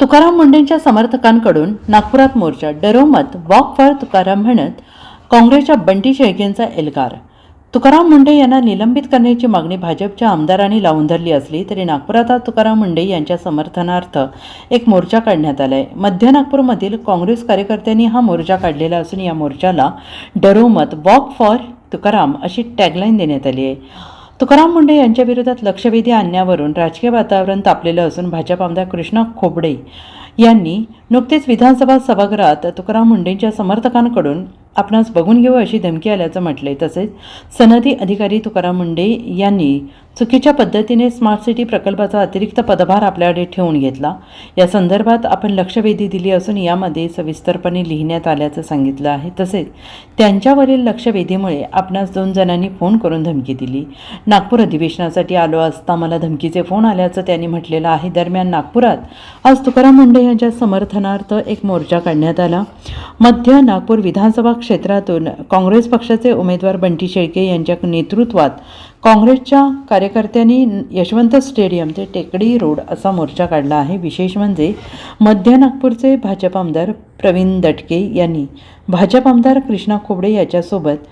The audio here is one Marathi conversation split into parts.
तुकाराम मुंडेंच्या समर्थकांकडून नागपुरात मोर्चा डरोमत वॉक फॉर तुकाराम म्हणत काँग्रेसच्या बंटी शेळकेंचा एल्गार. तुकाराम मुंडे यांना निलंबित करण्याची मागणी भाजपच्या आमदारांनी लावून धरली असली तरी नागपुरात आज तुकाराम मुंडे यांच्या समर्थनार्थ एक मोर्चा काढण्यात आला आहे मध्य नागपूरमधील काँग्रेस कार्यकर्त्यांनी हा मोर्चा काढलेला असून या मोर्चाला डरोमत वॉक फॉर तुकाराम अशी टॅगलाईन देण्यात आली आहे. तुकाराम मुंडे यांच्या विरोधात लक्षवेधी आणण्यावरून राजकीय वातावरण तापलेलं असून भाजप आमदार कृष्णा खोबडे यांनी नुकतेच विधानसभा सभागृहात तुकाराम मुंडेंच्या समर्थकांकडून आपणास बघून घेऊ अशी धमकी आल्याचं म्हटले तसेच सनदी अधिकारी तुकाराम मुंडे यांनी चुकीच्या पद्धतीने स्मार्ट सिटी प्रकल्पाचा अतिरिक्त पदभार आपल्याकडे ठेवून घेतला. या संदर्भात आपण लक्षवेधी दिली असून यामध्ये सविस्तरपणे लिहिण्यात आल्याचं सांगितलं आहे. तसेच त्यांच्यावरील लक्षवेधीमुळे आपणास दोन जणांनी फोन करून धमकी दिली. नागपूर अधिवेशनासाठी आलो असता मला धमकीचे फोन आल्याचं त्यांनी म्हटलेलं आहे. दरम्यान नागपुरात आज तुकाराम मुंडे यांच्या समर्थनार्थ एक मोर्चा काढण्यात आला. मध्य नागपूर विधानसभा क्षेत्रातून काँग्रेस पक्षाचे उमेदवार बंटी शेळके यांच्या नेतृत्वात काँग्रेसच्या कार्यकर्त्यांनी यशवंत स्टेडियम ते टेकडी रोड असा मोर्चा काढला आहे. विशेष म्हणजे मध्य नागपूरचे भाजप आमदार प्रवीण दटके यांनी. भाजप आमदार कृष्णा खोबडे याच्यासोबत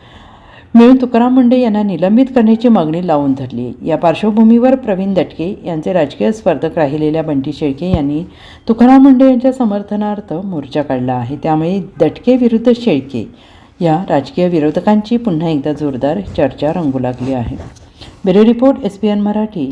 मिळून तुकाराम मुंडे यांना निलंबित करण्याची मागणी लावून धरली. या पार्श्वभूमीवर प्रवीण दटके यांचे राजकीय स्पर्धक राहिलेल्या बंटी शेळके यांनी तुकाराम मुंडे यांच्या समर्थनार्थ मोर्चा काढला आहे. त्यामुळे दटके विरुद्ध शेळके या राजकीय विरोधकांची पुन्हा एकदा जोरदार चर्चा रंगू लागली आहे. Bureau report S P N Marathi.